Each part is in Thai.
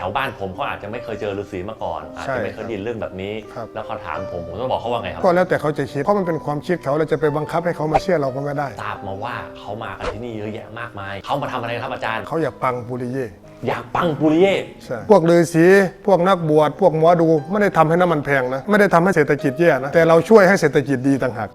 ถวบ้านผมเขาอาจจะไม่เคยเจอฤาษีมาก่อน อาจใช่จะไม่เคยได้ยินเรื่องแบบนี้ ครับ แล้วเขาถามผมผมต้องบอกเขาว่าไงครับ ก็แล้วแต่เขาจะคิดเพราะมันเป็นความคิดเขาเราจะไปบังคับให้เขามาเชื่อเราก็ไม่ได้ ทราบมาว่าเขามากันที่นี่เยอะแยะมากมาย เขามาทำอะไรครับอาจารย์ เขาอยากปังปุริเย่อยากปังปุริเย่ใช่พวกฤาษีพวกนักบวชพวกหมอดูไม่ได้ทำให้น้ำมันแพงนะไม่ได้ทำให้เศรษฐกิจแย่นะแต่เราช่วยให้เศรษฐกิจดีต่างหาก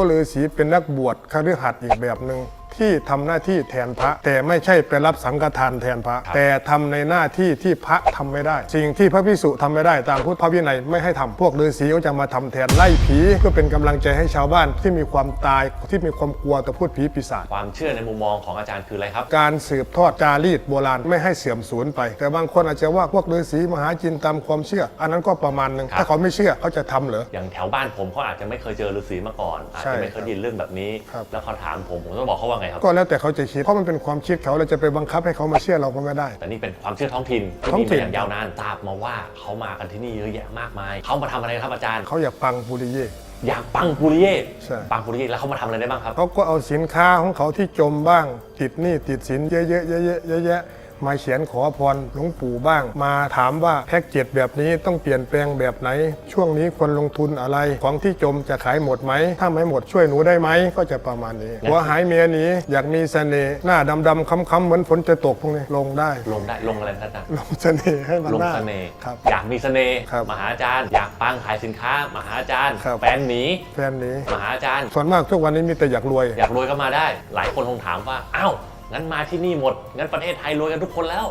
ก็ฤาษีเป็นนักบวชคฤหัสถ์อีกแบบหนึ่ง ที่ทำหน้าที่แทนพระ แต่ไม่ใช่ไปรับสังฆทานแทนพระ แต่ทำในหน้าที่ที่พระทำไม่ได้ สิ่งที่พระพิสุทำไม่ได้ตามพุทธพระวินัยไม่ให้ทำพวกฤาษีก็จะมาทำแทนไล่ผีเพื่อเป็นกำลังใจให้ชาวบ้านที่มีความตายที่มีความกลัวต่อพูดผีปีศาจความเชื่อในมุมมองของอาจารย์คืออะไรครับ การสืบทอดจารีตโบราณไม่ให้เสื่อมสูญไป แต่บางคนอาจจะว่าพวกฤาษีมหาจินตามความเชื่อ อันนั้นก็ประมาณหนึ่งครับถ้าเขาไม่เชื่อเขาจะทำเหรออย่างแถวบ้านผมเขาอาจจะไม่เคยเจอฤาษีมาก่อนอาจใช่จะไม่เคยได้ยินเรื่องแบบนี้ครับแล้วเขาถามผมผมต้องบอกเขาว่าไงครับ ก็แล้วแต่เขาจะคิด เพราะมันเป็นความคิดเขาเราจะไปบังคับให้เขามาเชื่อเราก็ไม่ได้ แต่นี่เป็นความเชื่อท้องถิ่นท้องถิ่น ที่มีมาอย่างยาวนานทราบมาว่าเขามากันที่นี่เยอะแยะมากมายเขามาทำอะไรครับอาจารย์ เขาอยากปังปุริเย่ อยากปังปุริเย่ใช่ ปังปุริเย่แล้วเขามาทำอะไรได้บ้างครับ เขาก็เอาสินค้าของเขาที่จมบ้าง ติดหนี้ติดสินเยอะๆเยอะๆเยอะแยะ มาเขียนขอพรหลวงปู่บ้าง มาถามว่าแพ็กเกจแบบนี้ต้องเปลี่ยนแปลงแบบไหน ช่วงนี้ควรลงทุนอะไร ของที่จมจะขายหมดไหม ถ้าไม่หมดช่วยหนูได้ไหม ก็จะประมาณนี้ หัวหายเมียหนีอยากมีเสน่ห์หน้าดำๆค้ำๆเหมือนฝนจะตกพวกนี้ลงได้ ลงได้ลงอะไรนะอาจารย์ลงเสน่ห์ให้มันลงได้เสน่ห์ครับ อยากมีเสน่ห์ครับมาหาอาจารย์ อยากปังขายสินค้ามาหาอาจารย์ครับ แฟนหนีแฟนหนี้มาหาอาจารย์ ส่วนมากทุกวันนี้มีแต่อยากรวย อยากรวยก็มาได้ หลายคนคงถามว่าอ้าว งั้นมาที่นี่หมด งั้นประเทศไทยรวยกันทุกคนแล้ว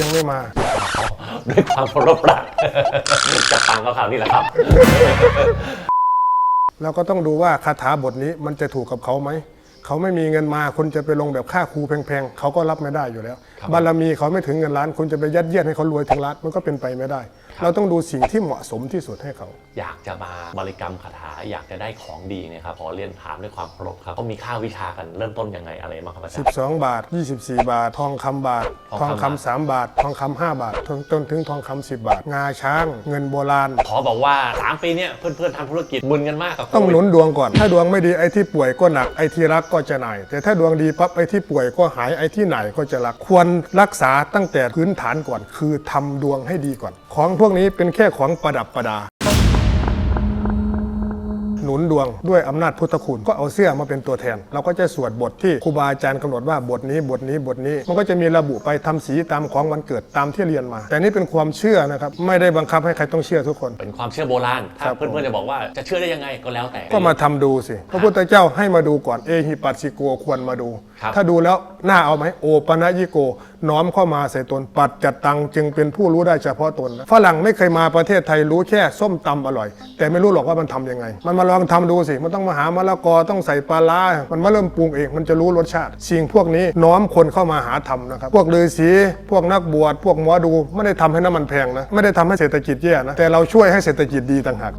ยังไม่มา ด้วยความเคารพรักจะปังก็คราวนี้แหละครับแล้วก็ต้องดูว่าคาถาบทนี้มันจะถูกกับเขาไหม เขาไม่มีเงินมาคุณจะไปลงแบบค่าครูแพงๆเขาก็รับไม่ได้อยู่แล้วครับบารมีเขาไม่ถึงเงินล้าน คุณจะไปยัดเยียดให้เขารวยถึงล้านมันก็เป็นไปไม่ได้ เราต้องดูสิ่งที่เหมาะสมที่สุดให้เขา อยากจะมาบริกรรมคาถาอยากจะได้ของดีเนะครับขอเรียนถามด้วยความเคารพครับเขามีค่าวิชากันเริ่มต้นยังไงอะไรบ้างครับอาจารย์12 บาท 24 บาท ทองคำบาททองทองคำคำสามบาท ทองคำห้าบาทจนจนถึงทองคำ10 บาท งาช้าง เงินโบราณขอบอกว่า 3 ปีเนี้ยเพื่อนๆทำธุรกิจมึนกันมากกับต้องโควิหนุนดวงก่อน ถ้าดวงไม่ดีไอ้ที่ป่วยก็หนักไอ้ที่รักก็จะหน่าย แต่ถ้าดวงดีปั๊บไอ้ที่ป่วยก็หายไอ้ที่ไหนก็จะรัก ควรรักษาตั้งแต่พื้นฐานก่อน คือทำดวงให้ดีก่อน ของพวกนี้เป็นแค่ของประดับประดา หนุนดวงด้วยอำนาจพุทธคุณก็เอาเสื้อมาเป็นตัวแทน เราก็จะสวดบทที่ครูบาอาจารย์กำหนดว่าบทนี้บทนี้บทนี้ มันก็จะมีระบุไปทำสีตามของวันเกิดตามที่เรียนมา แต่นี่เป็นความเชื่อนะครับไม่ได้บังคับให้ใครต้องเชื่อทุกคน เป็นความเชื่อโบราณถ้าครับเพื่อนๆจะบอกว่าจะเชื่อได้ยังไงก็แล้วแต่ ก็มาทำดูสิพระพุทธเจ้าให้มาดูก่อนเอหิปัสสิโกควรมาดูครับถ้าดูแล้วน่าเอาไหมโอปนะยิโก น้อมเข้ามาใส่ตนปัดจัดตังจึงเป็นผู้รู้ได้เฉพาะตนฝรั่งไม่เคยมาประเทศไทยรู้แค่ส้มตำอร่อย แต่ไม่รู้หรอกว่ามันทำยังไง มันมาลองทำดูสิ มันต้องมาหามะละกอต้องใส่ปลาลามันมาเริ่มปรุงเองมันจะรู้รสชาติ สิ่งพวกนี้น้อมคนเข้ามาหาทำนะครับ พวกฤาษีพวกนักบวชพวกหมอดูไม่ได้ทำให้น้ำมันแพงนะไม่ได้ทำให้เศรษฐกิจแย่นะแต่เราช่วยให้เศรษฐกิจดีต่างหาก